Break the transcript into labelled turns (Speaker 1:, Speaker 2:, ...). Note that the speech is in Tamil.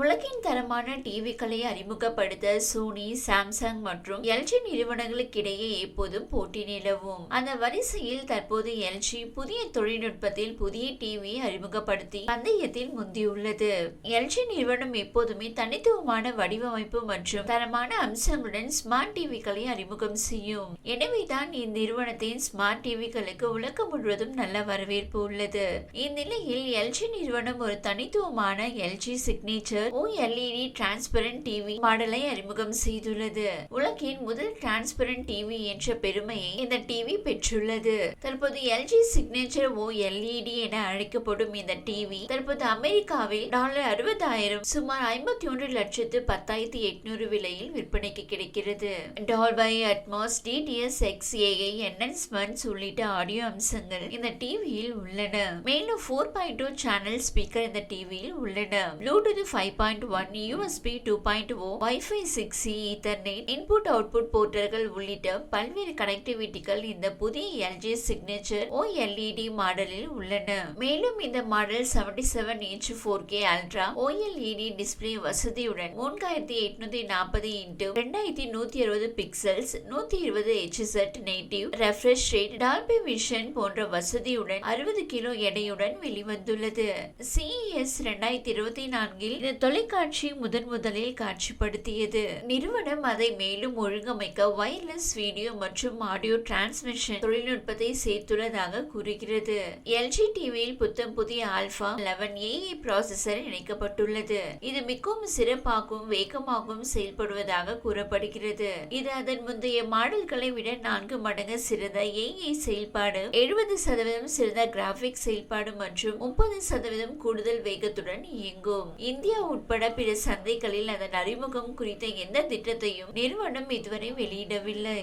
Speaker 1: உலகின் தரமான டிவிகளை அறிமுகப்படுத்த சோனி சாம்சங் மற்றும் எல்ஜி நிறுவனங்களுக்கிடையே எப்போதும் போட்டி நிலவும். அந்த வரிசையில் தற்போது எல்ஜி புதிய தொழில்நுட்பத்தில் புதிய டிவி அறிமுகப்படுத்தி பந்தயத்தில் முந்தியுள்ளது. எல்ஜி நிறுவனம் எப்போதுமே தனித்துவமான வடிவமைப்பு மற்றும் தரமான அம்சங்களுடன் ஸ்மார்ட் டிவிகளை அறிமுகம் செய்யும். எனவேதான் இந்நிறுவனத்தின் ஸ்மார்ட் டிவிகளுக்கு உலகம் முழுவதும் நல்ல வரவேற்பு உள்ளது. இந்நிலையில் எல்ஜி நிறுவனம் ஒரு தனித்துவமான LG signature OLED transparent TV மாடலை அறிமுகம் செய்துள்ளது. உலகின் முதல் டிரான்ஸ்பரண்ட் டிவி என்ற பெருமையை இந்த டிவி பெற்றுள்ளது. தற்போது எல்ஜி சிக்னேச்சர் ஓஎல்இடி என அழைக்கப்படும் இந்த டிவி தற்போது அமெரிக்காவில் டாலர் அறுபதாயிரம் சுமார் ஐம்பத்தி ஒன்று லட்சத்து பத்தாயிரத்தி எட்நூறு விலையில் விற்பனைக்கு கிடைக்கிறது. Dolby Atmos DTS X AI enhancements உள்ளிட்ட ஆடியோ அம்சங்கள் இந்த டிவியில் உள்ளன. மேலும் four point two channel speaker இந்த டிவியில் உள்ளன. Bluetooth five point one USB two point oh wifi six C ethernet input output போர்ட்டல்கள் உள்ளிட்ட பல்வேறு கனெக்டிவிட்டிகள் இந்த புதிய எல்ஜி சிக்னேச்சர் ஓஎல்இடி மாடலில் உள்ளன. மேலும் இந்த model seventy seven inch four K ultra OLED display வசதியுடன் மூன்றாயிரத்தி எட்நூத்தி நாற்பது இன்ட்டு ரெண்டாயிரத்தி நூத்தி அறுபது பிக்சல்ஸ் நூத்தி இருபது ஹெச்எஸ்எட் native refresh rate Dolby vision போன்ற வசதியுடன் அறுபது கிலோ எடையுடன் வெளிவந்துள்ளது. சிஇஎஸ் ரெண்டாயிரத்தி இருபத்தி நான்கில் இந்த தொலைக்காட்சி முதன் முதலில் காட்சிப்படுத்தியது. நிறுவனம் அதை மேலும் ஒழுங்கமைக்க வயர்லெஸ் வீடியோ மற்றும் ஆடியோ டிரான்ஸ்மிஷன் தொழில்நுட்பத்தை சேர்த்துள்ளதாக கூறுகிறது. எல்ஜி டிவியில் புத்தம் புதிய ஆல்பா லெவன் ஏஐ ப்ராசஸர் இணைக்கப்பட்டுள்ளது. இது மிகவும் சிறப்பாகவும் வேகமாகவும் செயல்படுவதாக கூறப்படுகிறது. இது அதன் முந்தைய மாடல்களை விட நான்கு மடங்கு சிறந்த ஏஐ செயல்பாடு எழுபது சதவீதம் சிறந்த கிராபிக் செயல்பாடு மற்றும் முப்பது சதவீதம் கூடுதல் வேகத்துடன் இயங்கும். இந்தியாவுடன் உட்பட பிற சந்தைகளில் அதன் அறிமுகம் குறித்த எந்த திட்டத்தையும் நிறுவனம் இதுவரை வெளியிடவில்லை.